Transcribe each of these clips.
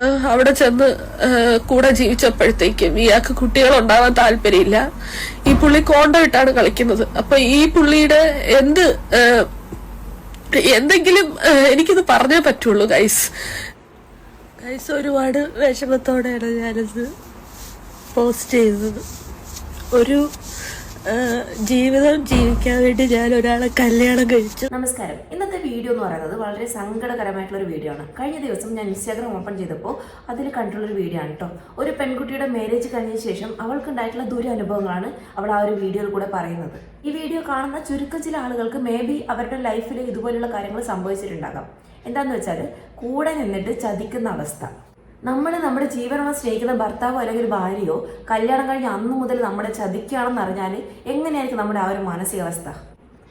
അവിടെ ചെന്ന് കൂടെ ജീവിച്ചപ്പോഴത്തേക്കും ഇയാൾക്ക് കുട്ടികളുണ്ടാവാൻ താല്പര്യമില്ല. ഈ പുള്ളി കോണ്ടം കളിക്കുന്നത്. അപ്പൊ ഈ പുള്ളിയുടെ എന്ത് എന്തെങ്കിലും എനിക്കിത് പറഞ്ഞേ പറ്റുള്ളൂ ഗൈസ്. ഗൈസ് ഒരുപാട് വിഷമത്തോടെയാണ് ഞാനിത് പോസ്റ്റ് ചെയ്തത് ഒരു ജീവിതം ജീവിക്കാൻ വേണ്ടി ഞാൻ ഒരാളെ കല്യാണം കഴിച്ചു. നമസ്കാരം. ഇന്നത്തെ വീഡിയോ എന്ന് പറയുന്നത് വളരെ സങ്കടകരമായിട്ടുള്ള ഒരു വീഡിയോ ആണ്. കഴിഞ്ഞ ദിവസം ഞാൻ ഇൻസ്റ്റാഗ്രാം ഓപ്പൺ ചെയ്തപ്പോൾ അതിൽ കണ്ടുള്ളൊരു വീഡിയോ ആണ് കേട്ടോ ഒരു പെൺകുട്ടിയുടെ മാരേജ് കഴിഞ്ഞ ശേഷം അവൾക്കുണ്ടായിട്ടുള്ള ദുരനുഭവങ്ങളാണ് അവൾ ആ ഒരു വീഡിയോയിൽ കൂടെ പറയുന്നത്. ഈ വീഡിയോ കാണുന്ന ചുരുക്കം ചില ആളുകൾക്ക് മേ ബി അവരുടെ ലൈഫിൽ ഇതുപോലുള്ള കാര്യങ്ങൾ സംഭവിച്ചിട്ടുണ്ടാകാം. എന്താന്ന് വെച്ചാൽ കൂടെ നിന്നിട്ട് ചതിക്കുന്ന അവസ്ഥ. നമ്മൾ നമ്മുടെ ജീവനോളം സ്നേഹിക്കുന്ന ഭർത്താവോ അല്ലെങ്കിൽ ഭാര്യയോ കല്യാണം കഴിഞ്ഞ അന്ന് മുതൽ നമ്മുടെ ചതിക്കുകയാണെന്ന് അറിഞ്ഞാൽ എങ്ങനെയായിരിക്കും നമ്മുടെ ആ ഒരു മാനസികാവസ്ഥ?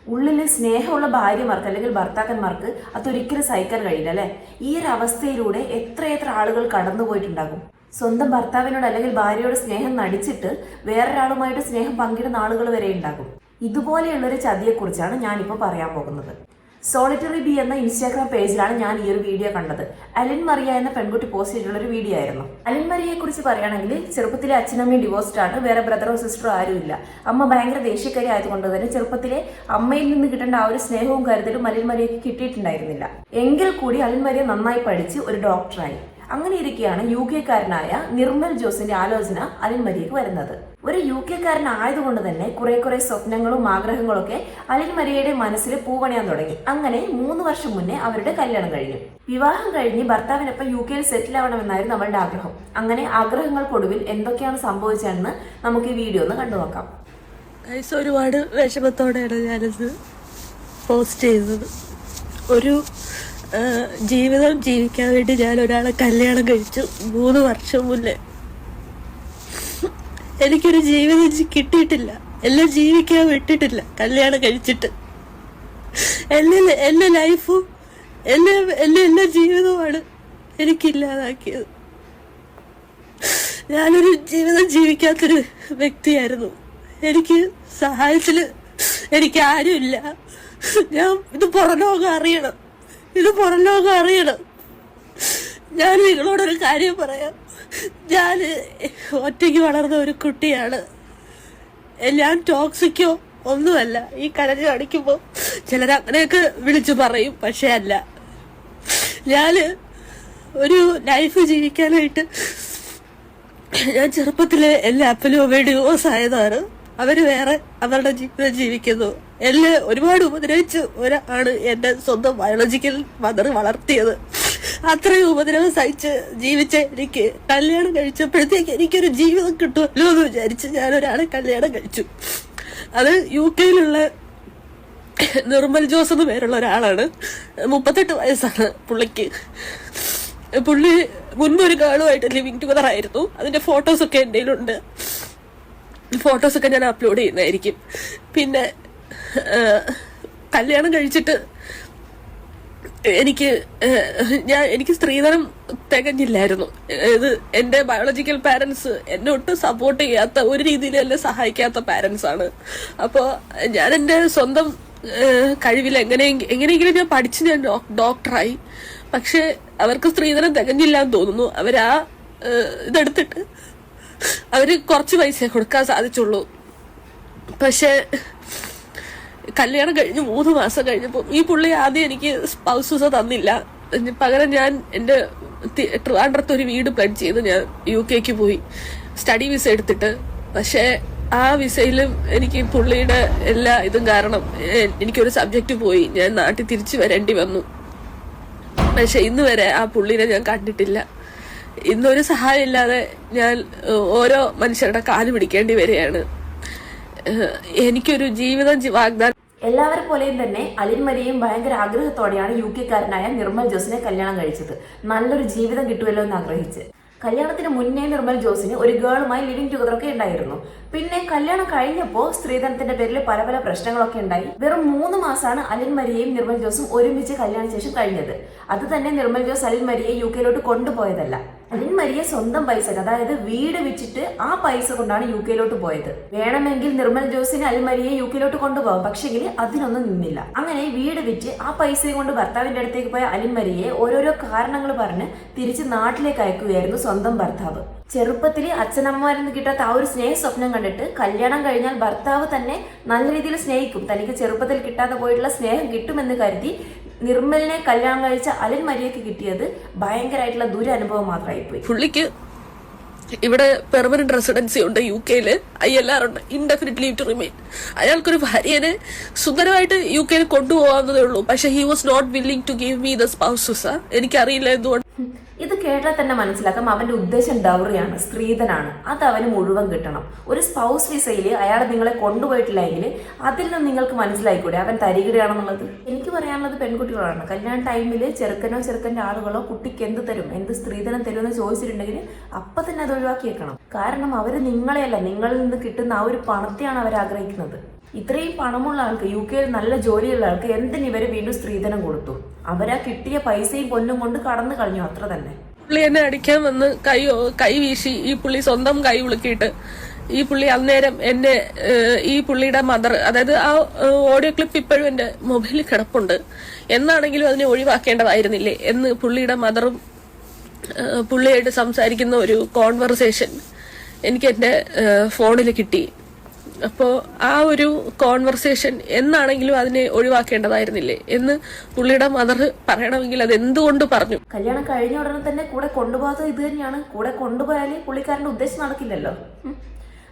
ഉള്ളിൽ സ്നേഹമുള്ള ഭാര്യമാർക്ക് അല്ലെങ്കിൽ ഭർത്താക്കന്മാർക്ക് അതൊരിക്കലും സഹിക്കാൻ കഴിയില്ല അല്ലെ? ഈ ഒരു അവസ്ഥയിലൂടെ എത്രയെത്ര ആളുകൾ കടന്നു പോയിട്ടുണ്ടാകും? സ്വന്തം ഭർത്താവിനോട് അല്ലെങ്കിൽ ഭാര്യയോട് സ്നേഹം നടിച്ചിട്ട് വേറൊരാളുമായിട്ട് സ്നേഹം പങ്കിടുന്ന ആളുകൾ വരെ ഉണ്ടാകും. ഇതുപോലെയുള്ളൊരു ചതിയെക്കുറിച്ചാണ് ഞാനിപ്പോൾ പറയാൻ പോകുന്നത്. സോളിറ്ററി ബി എന്ന ഇൻസ്റ്റാഗ്രാം പേജിലാണ് ഞാൻ ഈ ഒരു വീഡിയോ കണ്ടത്. അലിൻ മറിയ എന്ന പെൺകുട്ടി പോസ്റ്റ് ചെയ്തിട്ടുള്ള ഒരു വീഡിയോ ആയിരുന്നു. അലിൻ മറിയയെ കുറിച്ച് പറയുകയാണെങ്കിൽ ചെറുപ്പത്തിലെ അച്ഛനമ്മയും ഡിവോഴ്സ്ഡ് ആണ് വേറെ ബ്രദറോ സിസ്റ്ററോ ആരുമില്ല അമ്മ ഭയങ്കര ദേഷ്യക്കാരി ആയതുകൊണ്ട് തന്നെ ചെറുപ്പത്തിലെ അമ്മയിൽ നിന്ന് കിട്ടേണ്ട ആ ഒരു സ്നേഹവും കരുതലും അലിൻ മറിയയ്ക്ക് കിട്ടിയിട്ടുണ്ടായിരുന്നില്ല. എങ്കിൽ കൂടി അലിൻ മറിയ നന്നായി പഠിച്ച് ഒരു ഡോക്ടറായി അങ്ങനെ ഇരിക്കെയാണ് യു കെക്കാരനായ നിർമ്മൽ ജോസിന്റെ ആലോചന അലിൻ മരിയക്ക് വരുന്നത്. ഒരു യു കെക്കാരനായതുകൊണ്ട് തന്നെ കുറെ കുറെ സ്വപ്നങ്ങളും ആഗ്രഹങ്ങളും ഒക്കെ അലിൻ മരിയയുടെ മനസ്സിൽ പൂവണിയാൻ തുടങ്ങി. അങ്ങനെ മൂന്ന് വർഷം മുന്നേ അവരുടെ കല്യാണം കഴിഞ്ഞു. വിവാഹം കഴിഞ്ഞ് ഭർത്താവിനൊപ്പം യു കെയിൽ സെറ്റിൽ ആവണമെന്നായിരുന്നു അവളുടെ ആഗ്രഹം. അങ്ങനെ ആഗ്രഹങ്ങൾക്കൊടുവിൽ എന്തൊക്കെയാണ് സംഭവിച്ചതെന്ന് നമുക്ക് ഈ വീഡിയോ ഒന്ന് കണ്ടു നോക്കാം. ഒരുപാട് വിഷമത്തോടെയാണ് ഞാനിത് പോസ്റ്റ് ചെയ്തത് ഒരു ജീവിതം ജീവിക്കാൻ വേണ്ടി ഞാൻ ഒരാളെ കല്യാണം കഴിച്ചു മൂന്ന് വർഷം മുന്നേ. എനിക്കൊരു ജീവിതം കിട്ടിയിട്ടില്ല. എല്ലാം ജീവിക്കാൻ വിട്ടിട്ടില്ല കല്യാണം കഴിച്ചിട്ട്. എന്നെ എന്റെ ലൈഫും എന്നെ എന്റെ എല്ലാ ജീവിതവുമാണ് എനിക്കില്ലാതാക്കിയത് ഞാനൊരു ജീവിതം ജീവിക്കാത്തൊരു വ്യക്തിയായിരുന്നു. എനിക്ക് സഹായത്തിൽ എനിക്ക് ആരുമില്ല. ഞാൻ ഇത് പുറം ലോകം അറിയണം. ഇത് പുറം ലോകം അറിയണം. ഞാൻ നിങ്ങളോടൊരു കാര്യം പറയാം. ഞാൻ ഒറ്റയ്ക്ക് വളർന്ന ഒരു കുട്ടിയാണ്. ഞാൻ ടോക്സിക്കോ ഒന്നുമല്ല. ഈ കരഞ്ഞ് അടിക്കുമ്പോൾ ചിലർ അങ്ങനെയൊക്കെ വിളിച്ചു പറയും പക്ഷേ അല്ല. ഞാൻ ഒരു ലൈഫ് ജീവിക്കാനായിട്ട് ഞാൻ ചെറുപ്പത്തിലെ എല്ലാ അപ്പനും അവയുടെ യൂസ് ആയതാണ് അവർ വേറെ അവരുടെ ജീവിതം ജീവിക്കുന്നു. എന്നെ ഒരുപാട് ഉപദ്രവിച്ച് ഒരാണ് എന്റെ സ്വന്തം ബയോളജിക്കൽ മദർ വളർത്തിയത്. അത്രയും ഉപദ്രവം സഹിച്ച് ജീവിച്ച എനിക്ക് കല്യാണം കഴിച്ചപ്പോഴത്തേക്ക് എനിക്കൊരു ജീവിതം കിട്ടുമല്ലോ എന്ന് വിചാരിച്ച് ഞാൻ ഒരാളെ കല്യാണം കഴിച്ചു. അത് യു കെയിലുള്ള നിർമ്മൽ ജോസ് എന്ന് പേരുള്ള ഒരാളാണ്. മുപ്പത്തെട്ട് വയസ്സാണ് പുള്ളിക്ക്. പുള്ളി മുൻപ് ഒരു ഗേളുമായിട്ട് ലിവിങ് ടുഗദർ ആയിരുന്നു. അതിന്റെ ഫോട്ടോസ് ഒക്കെ എന്റെ കയ്യിലുണ്ട്. ഫോട്ടോസ് ഒക്കെ ഞാൻ അപ്ലോഡ് ചെയ്യുന്നതായിരിക്കും. പിന്നെ കല്യാണം കഴിച്ചിട്ട് എനിക്ക് ഞാൻ എനിക്ക് സ്ത്രീധനം തികഞ്ഞില്ലായിരുന്നു. ഇത് എന്റെ ബയോളജിക്കൽ പാരൻസ് എന്നെ ഒട്ടും സപ്പോർട്ട് ചെയ്യാത്ത ഒരു രീതിയിലും എന്നെ സഹായിക്കാത്ത പാരൻസ് ആണ്. അപ്പോൾ ഞാൻ എന്റെ സ്വന്തം കഴിവിൽ എങ്ങനെ എങ്ങനെയെങ്കിലും ഞാൻ പഠിച്ച് ഞാൻ ഡോക്ടറായി പക്ഷെ അവർക്ക് സ്ത്രീധനം തികഞ്ഞില്ല എന്ന് തോന്നുന്നു. അവരാ ആ ഇതെടുത്തിട്ട് അവർ കുറച്ച് പൈസ കൊടുക്കാൻ സാധിച്ചുള്ളൂ. പക്ഷെ കല്യാണം കഴിഞ്ഞ് മൂന്ന് മാസം കഴിഞ്ഞപ്പോൾ ഈ പുള്ളി ആദ്യം എനിക്ക് സ്പൗസ് വിസ തന്നില്ല. പകരം ഞാൻ എന്റെ ട്രിവാൻഡ്രത്ത് ഒരു വീട് പ്ലഡ് ചെയ്ത് ഞാൻ യു കെക്ക് പോയി. സ്റ്റഡി വിസ എടുത്തിട്ട്. പക്ഷേ ആ വിസയിലും എനിക്ക് പുള്ളിയുടെ എല്ലാ ഇതും കാരണം എനിക്കൊരു സബ്ജക്റ്റ് പോയി. ഞാൻ നാട്ടിൽ തിരിച്ചു വരേണ്ടി വന്നു. പക്ഷെ ഇന്ന് വരെ ആ പുള്ളിനെ ഞാൻ കണ്ടിട്ടില്ല. ഇന്നൊരു സഹായമില്ലാതെ ഞാൻ ഓരോ മനുഷ്യരുടെ കാൽ പിടിക്കേണ്ടി വരികയാണ്. എനിക്കൊരു ജീവിതം വാഗ്ദാനം എല്ലാവരെ പോലെയും തന്നെ അലിൻ ഭയങ്കര ആഗ്രഹത്തോടെയാണ് യു കെക്കാരനായ നിർമ്മൽ ജോസിനെ കല്യാണം കഴിച്ചത്. നല്ലൊരു ജീവിതം കിട്ടുമല്ലോ എന്ന് ആഗ്രഹിച്ച്. കല്യാണത്തിന് മുന്നേ നിർമ്മൽ ജോസിന് ഒരു ഗേളുമായി ലിവിംഗ് ടുഗദർ ഒക്കെ ഉണ്ടായിരുന്നു. പിന്നെ കല്യാണം കഴിഞ്ഞപ്പോൾ സ്ത്രീധനത്തിന്റെ പേരിൽ പല പല പ്രശ്നങ്ങളൊക്കെ ഉണ്ടായി. വെറും മൂന്ന് മാസമാണ് അലിൻ മരിയയും നിർമ്മൽ ജോസും ഒരുമിച്ച് കല്യാണ ശേഷം കഴിഞ്ഞത്. അത് തന്നെ നിർമ്മൽ ജോസ് അലിൻ മരിയെ യു കെയിലോട്ട് കൊണ്ടുപോയതല്ല. അലിൻ മരിയെ സ്വന്തം പൈസ അതായത് വീട് വെച്ചിട്ട് ആ പൈസ കൊണ്ടാണ് യു കെയിലോട്ട് പോയത്. വേണമെങ്കിൽ നിർമ്മൽ ജോസിന് അലിൻ മരിയെ യു കെയിലോട്ട് കൊണ്ടുപോകാം പക്ഷെങ്കിൽ അതിനൊന്നും നിന്നില്ല. അങ്ങനെ വീട് വിറ്റ് ആ പൈസയും കൊണ്ട് ഭർത്താവിന്റെ അടുത്തേക്ക് പോയ അലിൻ മരിയെ ഓരോരോ കാരണങ്ങൾ പറഞ്ഞ് തിരിച്ച് നാട്ടിലേക്ക് അയക്കുകയായിരുന്നു സ്വന്തം ഭർത്താവ്. ചെറുപ്പത്തിൽ അച്ഛനമ്മമാരിൽ നിന്ന് കിട്ടാത്ത ആ ഒരു സ്നേഹ സ്വപ്നം കണ്ടിട്ട് കല്യാണം കഴിഞ്ഞാൽ ഭർത്താവ് തന്നെ നല്ല രീതിയിൽ സ്നേഹിക്കും. തനിക്ക് ചെറുപ്പത്തിൽ കിട്ടാതെ പോയിട്ടുള്ള സ്നേഹം കിട്ടുമെന്ന് കരുതി നിർമ്മലിനെ കല്യാണം കഴിച്ച അലൻ മരിയക്ക് കിട്ടിയത് ഭയങ്കരമായിട്ടുള്ള ദുരനുഭവം മാത്രമായി പോയി പുള്ളിക്ക് ഇവിടെ പെർമനന്റ് റെസിഡൻസി ഉണ്ട് യു കെയിൽ ഐ എൽ ആർ ഉണ്ട്. ഇൻഡെഫിനിറ്റ് ലീവ് ടു റിമെയിൻ അയാൾക്കൊരു ഭാര്യനെ സുന്ദരമായിട്ട് യു കെയിൽ കൊണ്ടുപോകാവുന്നതേ ഉള്ളൂ. പക്ഷെ he was not willing to give me the spouses എനിക്കറിയില്ല എന്തുകൊണ്ട്. ഇത് കേട്ടാൽ തന്നെ മനസ്സിലാക്കാം അവന്റെ ഉദ്ദേശം ഡൗറിയാണ് സ്ത്രീധനാണ്. അത് അവന് മുഴുവൻ കിട്ടണം. ഒരു സ്പൗസ് വിസയിൽ അയാൾ നിങ്ങളെ കൊണ്ടുപോയിട്ടില്ലെങ്കിൽ അതിൽ നിന്ന് നിങ്ങൾക്ക് മനസ്സിലായിക്കൂടെ അവൻ തരികിടയാണെന്നുള്ളത്? എനിക്ക് പറയാനുള്ളത് പെൺകുട്ടികളാണ്. കല്യാണ ടൈമിൽ ചെറുക്കനോ ചെറുക്കന്റെ ആളുകളോ കുട്ടിക്ക് എന്ത് തരും എന്ത് സ്ത്രീധനം തരും എന്ന് ചോദിച്ചിട്ടുണ്ടെങ്കിൽ അപ്പം തന്നെ അത് ഒഴിവാക്കിയേക്കണം. കാരണം അവർ നിങ്ങളെയല്ല നിങ്ങളിൽ നിന്ന് കിട്ടുന്ന ആ ഒരു പണത്തെയാണ് അവർ ആഗ്രഹിക്കുന്നത് ഇത്രയും പണമുള്ള ആൾക്ക് യു കെയിൽ നല്ല ജോലിയുള്ള ആൾക്ക് എന്തിന് ഇവർ വീണ്ടും സ്ത്രീധനം കൊടുത്തു? അവരാ കിട്ടിയ പൈസയും പൊന്നും കൊണ്ട് കടന്നു കളഞ്ഞു അത്ര തന്നെ. പുള്ളി എന്നെ അടിക്കാൻ വന്ന് കൈ കൈ വീശി ഈ പുള്ളി സ്വന്തം കൈ ഉളുക്കിയിട്ട് ഈ പുള്ളി അന്നേരം എന്നെ ഈ പുള്ളിയുടെ മദർ അതായത് ആ ഓഡിയോ ക്ലിപ്പ് ഇപ്പോഴും എന്റെ മൊബൈലിൽ കിടപ്പുണ്ട്. എന്നാണെങ്കിലും അതിനെ ഒഴിവാക്കേണ്ടതായിരുന്നില്ലേ എന്ന് പുള്ളിയുടെ മദറും പുള്ളിയായിട്ട് സംസാരിക്കുന്ന ഒരു കോൺവെർസേഷൻ എനിക്ക് എന്റെ ഫോണിൽ കിട്ടി. അപ്പോൾ ആ ഒരു കോൺവെർസേഷൻ എന്നാണെങ്കിലും അതിനെ ഒഴിവാക്കേണ്ടതായിരുന്നില്ലേ? എന്ന് പുള്ളിയുടെ മദർ പറയണമെങ്കിൽ അത് എന്തുകൊണ്ട് പറഞ്ഞു? കല്യാണം കഴിഞ്ഞ ഉടനെ തന്നെ കൂടെ കൊണ്ടുപോകാത്തത് ഇത് തന്നെയാണ്. കൂടെ കൊണ്ടുപോയാലേ പുള്ളിക്കാരന്റെ ഉദ്ദേശം നടക്കില്ലല്ലോ.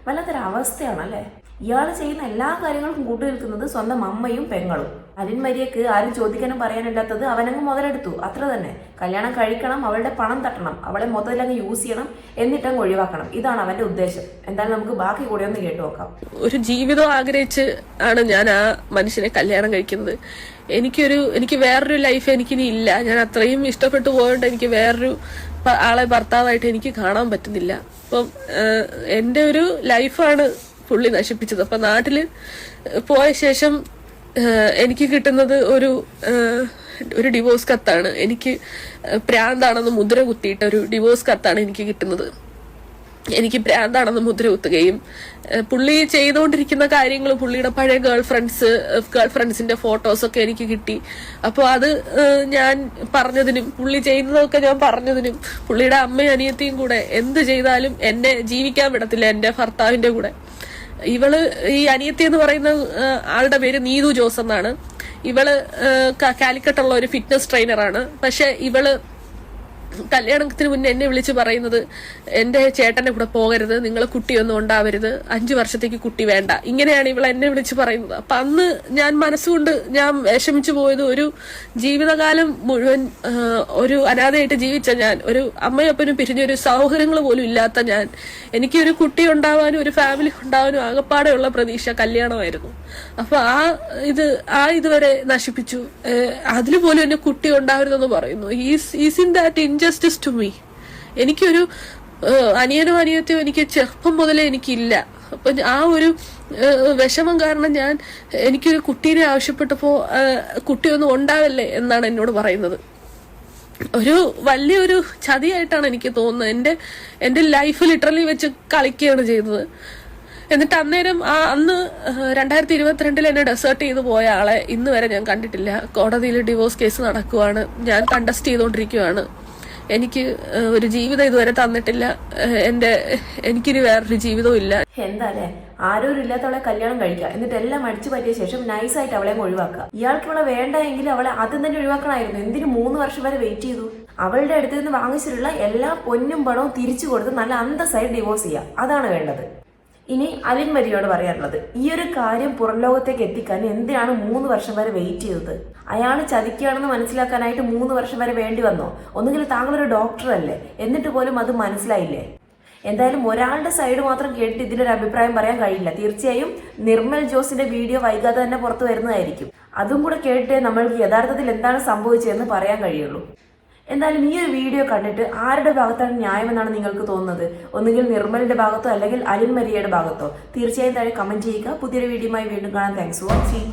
ഉം. വല്ലാത്തൊരു അവസ്ഥയാണ് അല്ലേ ഇയാൾ ചെയ്യുന്ന എല്ലാ കാര്യങ്ങളും കൂട്ടു നിൽക്കുന്നത് സ്വന്തം അമ്മയും പെങ്ങളും. അലിൻ ആരും ചോദിക്കാനും പറയാനില്ലാത്തത് അവനങ്ങ് മുതലെടുത്തു. അത്ര തന്നെ. കല്യാണം കഴിക്കണം അവളുടെ പണം തട്ടണം അവളെ മുതലങ്ങ് യൂസ് ചെയ്യണം എന്നിട്ടങ്ങ് ഒഴിവാക്കണം. ഇതാണ് അവന്റെ ഉദ്ദേശം. എന്തായാലും നമുക്ക് ബാക്കി കൂടെ ഒന്ന് കേട്ടു നോക്കാം. ഒരു ജീവിതം ആഗ്രഹിച്ച് ആണ് ഞാൻ ആ മനുഷ്യനെ കല്യാണം കഴിക്കുന്നത്. എനിക്കൊരു എനിക്ക് വേറൊരു ലൈഫ് എനിക്കിനി ഇല്ല. ഞാൻ അത്രയും ഇഷ്ടപ്പെട്ടു പോയോണ്ട് എനിക്ക് വേറൊരു ആളെ ഭർത്താവായിട്ട് എനിക്ക് കാണാൻ പറ്റുന്നില്ല. അപ്പം എന്റെ ഒരു ലൈഫാണ് പുള്ളി നശിപ്പിച്ചത്. അപ്പൊ നാട്ടിൽ പോയ ശേഷം എനിക്ക് കിട്ടുന്നത് ഒരു ഒരു ഡിവോഴ്സ് കത്താണ്. എനിക്ക് പ്രാന്താണെന്ന് മുദ്ര കുത്തിയിട്ട ഒരു ഡിവോഴ്സ് കത്താണ് എനിക്ക് കിട്ടുന്നത്. എനിക്ക് ഭ്രാന്താണെന്ന് മുദ്ര കുത്തുകയും പുള്ളി ചെയ്തുകൊണ്ടിരിക്കുന്ന കാര്യങ്ങൾ പുള്ളിയുടെ പഴയ ഗേൾ ഫ്രണ്ട്സ് ഗേൾ ഫ്രണ്ട്സിന്റെ ഫോട്ടോസൊക്കെ എനിക്ക് കിട്ടി. അപ്പോൾ അത് ഞാൻ പറഞ്ഞതിനും പുള്ളി ചെയ്യുന്നതൊക്കെ ഞാൻ പറഞ്ഞതിനും പുള്ളിയുടെ അമ്മയും അനിയത്തിയും കൂടെ എന്ത് ചെയ്താലും എന്നെ ജീവിക്കാൻ വിടത്തില്ല എന്റെ ഭർത്താവിന്റെ കൂടെ. ഇവൾ ഈ അനിയത്തി എന്ന് പറയുന്ന ആളുടെ പേര് നീതു ജോസ് എന്നാണ്. ഇവൾ കാലിക്കട്ടുള്ള ഒരു ഫിറ്റ്നസ് ട്രെയിനറാണ് പക്ഷെ ഇവൾ കല്യാണത്തിന് മുന്നേ എന്നെ വിളിച്ച് പറയുന്നത് എന്റെ ചേട്ടന്റെ കൂടെ പോകരുത് നിങ്ങൾ കുട്ടിയൊന്നും ഉണ്ടാവരുത് അഞ്ചു വർഷത്തേക്ക് കുട്ടി വേണ്ട. ഇങ്ങനെയാണ് ഇവൾ എന്നെ വിളിച്ച് പറയുന്നത്. അപ്പൊ അന്ന് ഞാൻ മനസ്സുകൊണ്ട് ഞാൻ വിഷമിച്ചു പോയത് ഒരു ജീവിതകാലം മുഴുവൻ ഒരു അനാഥയായിട്ട് ജീവിച്ച ഞാൻ ഒരു അമ്മയപ്പനും പിരിഞ്ഞൊരു സൗഹൃദങ്ങൾ പോലും ഇല്ലാത്ത ഞാൻ. എനിക്ക് ഒരു കുട്ടി ഉണ്ടാവാനും ഒരു ഫാമിലി ഉണ്ടാവാനും ആകപ്പാടെയുള്ള പ്രതീക്ഷ കല്യാണമായിരുന്നു. അപ്പൊ ആ ഇത് ആ ഇതുവരെ നശിപ്പിച്ചു. അതിൽ പോലും എന്നെ കുട്ടി ഉണ്ടാവരുതെന്ന് പറയുന്നു. Is in that injustice to me എനിക്കൊരു അനിയനോ അനിയത്തിയോ എനിക്ക് ചെറുപ്പം മുതലേ എനിക്കില്ല. അപ്പൊ ആ ഒരു വിഷമം കാരണം ഞാൻ എനിക്കൊരു കുട്ടീനെ ആവശ്യപ്പെട്ടപ്പോ കുട്ടിയൊന്നും ഉണ്ടാവല്ലേ എന്നാണ് എന്നോട് പറയുന്നത്. ഒരു വലിയൊരു ചതിയായിട്ടാണ് എനിക്ക് തോന്നുന്നത്. എന്റെ എന്റെ ലൈഫ് ലിറ്ററലി വെച്ച് കളിക്കുകയാണ് ചെയ്തത്. എന്നിട്ട് അന്നേരം ആ അന്ന് രണ്ടായിരത്തി ഇരുപത്തിരണ്ടിൽ എന്നെ ഡെസേർട്ട് ചെയ്തു പോയ ആളെ ഇന്ന് വരെ ഞാൻ കണ്ടിട്ടില്ല. കോടതിയിൽ ഡിവോഴ്സ് കേസ് നടക്കുവാണ്. ഞാൻ കണ്ടസ്റ്റ് ചെയ്തുകൊണ്ടിരിക്കുവാണ് എനിക്ക് ഒരു ജീവിതം ഇതുവരെ തന്നിട്ടില്ല. എന്റെ എനിക്കിനി വേറൊരു ജീവിതവും ഇല്ല. എന്താ അല്ലേ ആരോരും ഇല്ലാത്തവളെ കല്യാണം കഴിക്കുക. എന്നിട്ട് എല്ലാം അടിച്ചു പറ്റിയ ശേഷം നൈസായിട്ട് അവളെ ഒഴിവാക്കുക. ഇയാൾക്ക് അവളെ വേണ്ട എങ്കിൽ അവളെ ആദ്യം തന്നെ ഒഴിവാക്കണമായിരുന്നു. എന്തിനു മൂന്ന് വർഷം വരെ വെയിറ്റ് ചെയ്തു? അവളുടെ അടുത്ത് നിന്ന് വാങ്ങിച്ചിട്ടുള്ള എല്ലാ പൊന്നും പണവും തിരിച്ചു കൊടുത്ത് നല്ല അന്തസ്സായി ഡിവോഴ്സ് ചെയ്യുക അതാണ് വേണ്ടത്. ഇനി അലിൻ മരിയോട് പറയാനുള്ളത് ഈ ഒരു കാര്യം പുറം ലോകത്തേക്ക് എത്തിക്കാൻ എന്തിനാണ് മൂന്ന് വർഷം വരെ വെയിറ്റ് ചെയ്തത്? അയാൾ ചതിക്കുകയാണെന്ന് മനസ്സിലാക്കാനായിട്ട് മൂന്ന് വർഷം വരെ വേണ്ടി വന്നോ? ഒന്നുകിൽ താങ്കളൊരു ഡോക്ടർ അല്ലേ? എന്നിട്ട് പോലും അത് മനസ്സിലായില്ലേ? എന്തായാലും ഒരാളുടെ സൈഡ് മാത്രം കേട്ടിട്ട് ഇതിലൊരു അഭിപ്രായം പറയാൻ കഴിയില്ല. തീർച്ചയായും നിർമ്മൽ ജോസിന്റെ വീഡിയോ വൈകാതെ തന്നെ പുറത്തു വരുന്നതായിരിക്കും. അതും കൂടെ കേട്ടിട്ടേ നമ്മൾക്ക് യഥാർത്ഥത്തിൽ എന്താണ് സംഭവിച്ചതെന്ന് പറയാൻ കഴിയുള്ളൂ. എന്തായാലും ഈ ഒരു വീഡിയോ കണ്ടിട്ട് ആരുടെ ഭാഗത്താണ് ന്യായമെന്നാണ് നിങ്ങൾക്ക് തോന്നുന്നത്? ഒന്നുകിൽ നിർമ്മലിന്റെ ഭാഗത്തോ അല്ലെങ്കിൽ അലിൻ മരിയയുടെ ഭാഗത്തോ? തീർച്ചയായും താഴെ കമന്റ് ചെയ്യുക. പുതിയൊരു വീഡിയോയുമായി വീണ്ടും കാണാൻ താങ്ക്സ് ഫോർ വാച്ചിങ്